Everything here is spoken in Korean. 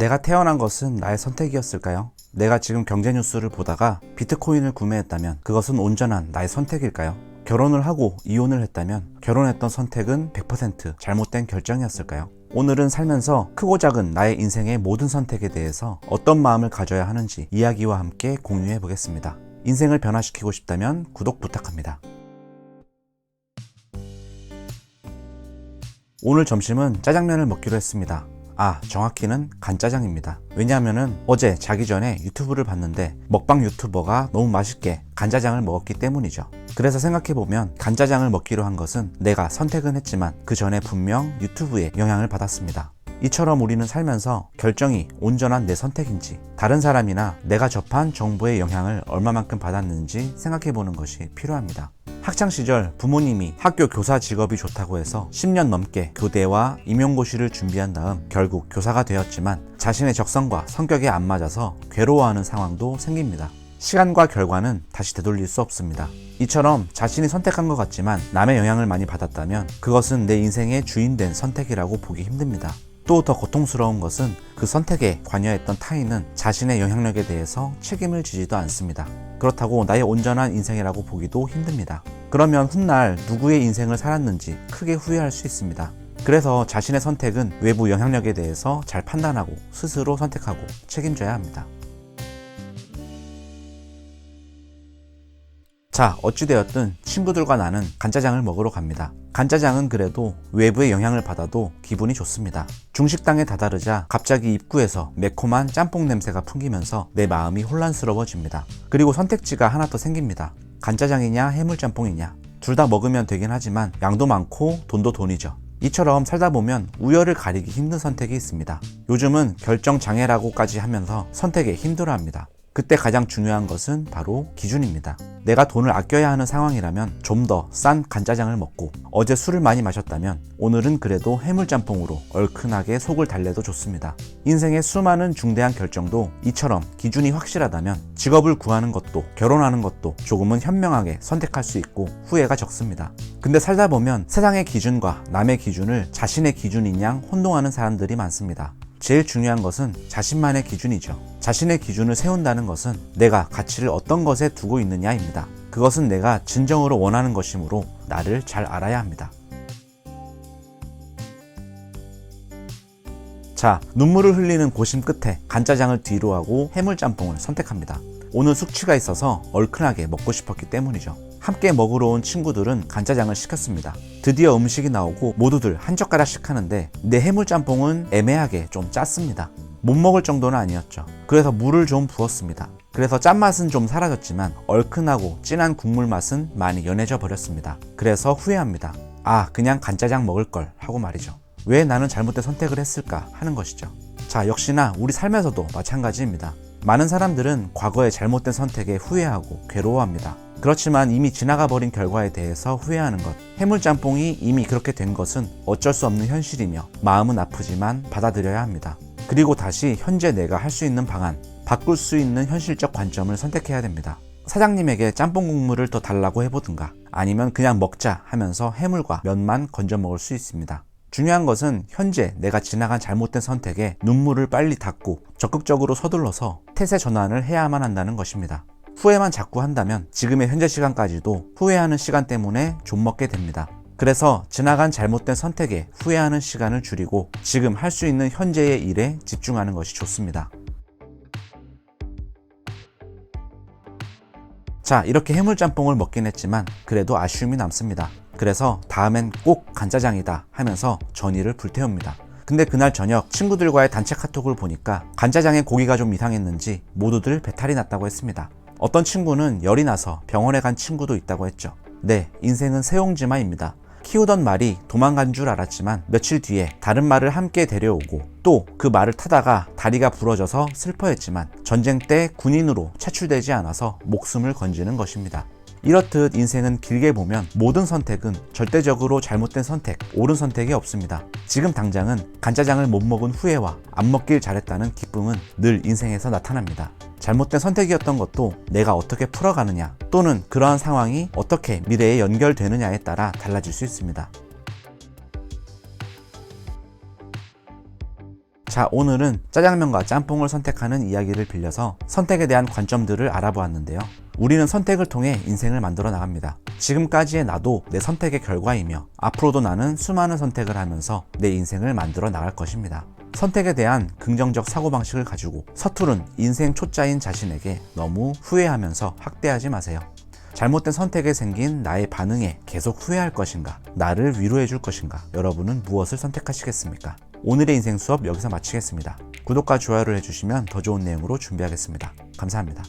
내가 태어난 것은 나의 선택이었을까요? 내가 지금 경제 뉴스를 보다가 비트코인을 구매했다면 그것은 온전한 나의 선택일까요? 결혼을 하고 이혼을 했다면 결혼했던 선택은 100% 잘못된 결정이었을까요? 오늘은 살면서 크고 작은 나의 인생의 모든 선택에 대해서 어떤 마음을 가져야 하는지 이야기와 함께 공유해 보겠습니다. 인생을 변화시키고 싶다면 구독 부탁합니다. 오늘 점심은 짜장면을 먹기로 했습니다. 아, 정확히는 간짜장입니다. 왜냐하면 어제 자기 전에 유튜브를 봤는데 먹방 유튜버가 너무 맛있게 간짜장을 먹었기 때문이죠. 그래서 생각해보면 간짜장을 먹기로 한 것은 내가 선택은 했지만 그 전에 분명 유튜브에 영향을 받았습니다. 이처럼 우리는 살면서 결정이 온전한 내 선택인지 다른 사람이나 내가 접한 정보의 영향을 얼마만큼 받았는지 생각해보는 것이 필요합니다. 학창 시절 부모님이 학교 교사 직업이 좋다고 해서 10년 넘게 교대와 임용고시를 준비한 다음 결국 교사가 되었지만 자신의 적성과 성격에 안 맞아서 괴로워하는 상황도 생깁니다. 시간과 결과는 다시 되돌릴 수 없습니다. 이처럼 자신이 선택한 것 같지만 남의 영향을 많이 받았다면 그것은 내 인생의 주인된 선택이라고 보기 힘듭니다. 또 더 고통스러운 것은 그 선택에 관여했던 타인은 자신의 영향력에 대해서 책임을 지지도 않습니다. 그렇다고 나의 온전한 인생이라고 보기도 힘듭니다. 그러면 훗날 누구의 인생을 살았는지 크게 후회할 수 있습니다. 그래서 자신의 선택은 외부 영향력에 대해서 잘 판단하고 스스로 선택하고 책임져야 합니다. 자, 어찌되었든 친구들과 나는 간짜장을 먹으러 갑니다. 간짜장은 그래도 외부의 영향을 받아도 기분이 좋습니다. 중식당에 다다르자 갑자기 입구에서 매콤한 짬뽕 냄새가 풍기면서 내 마음이 혼란스러워집니다. 그리고 선택지가 하나 더 생깁니다. 간짜장이냐 해물짬뽕이냐. 둘 다 먹으면 되긴 하지만 양도 많고 돈도 돈이죠. 이처럼 살다 보면 우열을 가리기 힘든 선택이 있습니다. 요즘은 결정 장애라고까지 하면서 선택에 힘들어합니다. 그때 가장 중요한 것은 바로 기준입니다. 내가 돈을 아껴야 하는 상황이라면 좀 더 싼 간짜장을 먹고 어제 술을 많이 마셨다면 오늘은 그래도 해물짬뽕으로 얼큰하게 속을 달래도 좋습니다. 인생의 수많은 중대한 결정도 이처럼 기준이 확실하다면 직업을 구하는 것도 결혼하는 것도 조금은 현명하게 선택할 수 있고 후회가 적습니다. 근데 살다 보면 세상의 기준과 남의 기준을 자신의 기준인 양 혼동하는 사람들이 많습니다. 제일 중요한 것은 자신만의 기준이죠. 자신의 기준을 세운다는 것은 내가 가치를 어떤 것에 두고 있느냐입니다. 그것은 내가 진정으로 원하는 것이므로 나를 잘 알아야 합니다. 자, 눈물을 흘리는 고심 끝에 간짜장을 뒤로 하고 해물짬뽕을 선택합니다. 오늘 숙취가 있어서 얼큰하게 먹고 싶었기 때문이죠. 함께 먹으러 온 친구들은 간짜장을 시켰습니다. 드디어 음식이 나오고 모두들 한 젓가락씩 하는데 내 해물짬뽕은 애매하게 좀 짰습니다. 못 먹을 정도는 아니었죠. 그래서 물을 좀 부었습니다. 그래서 짠맛은 좀 사라졌지만 얼큰하고 진한 국물 맛은 많이 연해져 버렸습니다. 그래서 후회합니다. 아, 그냥 간짜장 먹을 걸 하고 말이죠. 왜 나는 잘못된 선택을 했을까 하는 것이죠. 자, 역시나 우리 삶에서도 마찬가지입니다. 많은 사람들은 과거의 잘못된 선택에 후회하고 괴로워합니다. 그렇지만 이미 지나가 버린 결과에 대해서 후회하는 것. 해물짬뽕이 이미 그렇게 된 것은 어쩔 수 없는 현실이며 마음은 아프지만 받아들여야 합니다. 그리고 다시 현재 내가 할 수 있는 방안, 바꿀 수 있는 현실적 관점을 선택해야 됩니다. 사장님에게 짬뽕 국물을 더 달라고 해보든가 아니면 그냥 먹자 하면서 해물과 면만 건져 먹을 수 있습니다. 중요한 것은 현재 내가 지나간 잘못된 선택에 눈물을 빨리 닦고 적극적으로 서둘러서 태세 전환을 해야만 한다는 것입니다. 후회만 자꾸 한다면 지금의 현재 시간까지도 후회하는 시간 때문에 좀 먹게 됩니다. 그래서 지나간 잘못된 선택에 후회하는 시간을 줄이고 지금 할 수 있는 현재의 일에 집중하는 것이 좋습니다. 자, 이렇게 해물짬뽕을 먹긴 했지만 그래도 아쉬움이 남습니다. 그래서 다음엔 꼭 간짜장이다 하면서 전의를 불태웁니다. 근데 그날 저녁 친구들과의 단체 카톡을 보니까 간짜장에 고기가 좀 이상했는지 모두들 배탈이 났다고 했습니다. 어떤 친구는 열이 나서 병원에 간 친구도 있다고 했죠. 네, 인생은 새옹지마입니다. 키우던 말이 도망간 줄 알았지만 며칠 뒤에 다른 말을 함께 데려오고 또 그 말을 타다가 다리가 부러져서 슬퍼했지만 전쟁 때 군인으로 차출되지 않아서 목숨을 건지는 것입니다. 이렇듯 인생은 길게 보면 모든 선택은 절대적으로 잘못된 선택, 옳은 선택이 없습니다. 지금 당장은 간짜장을 못 먹은 후회와 안 먹길 잘했다는 기쁨은 늘 인생에서 나타납니다. 잘못된 선택이었던 것도 내가 어떻게 풀어가느냐 또는 그러한 상황이 어떻게 미래에 연결되느냐에 따라 달라질 수 있습니다. 자, 오늘은 짜장면과 짬뽕을 선택하는 이야기를 빌려서 선택에 대한 관점들을 알아보았는데요. 우리는 선택을 통해 인생을 만들어 나갑니다. 지금까지의 나도 내 선택의 결과이며 앞으로도 나는 수많은 선택을 하면서 내 인생을 만들어 나갈 것입니다. 선택에 대한 긍정적 사고방식을 가지고 서투른 인생 초짜인 자신에게 너무 후회하면서 학대하지 마세요. 잘못된 선택에 생긴 나의 반응에 계속 후회할 것인가? 나를 위로해 줄 것인가? 여러분은 무엇을 선택하시겠습니까? 오늘의 인생 수업 여기서 마치겠습니다. 구독과 좋아요를 해주시면 더 좋은 내용으로 준비하겠습니다. 감사합니다.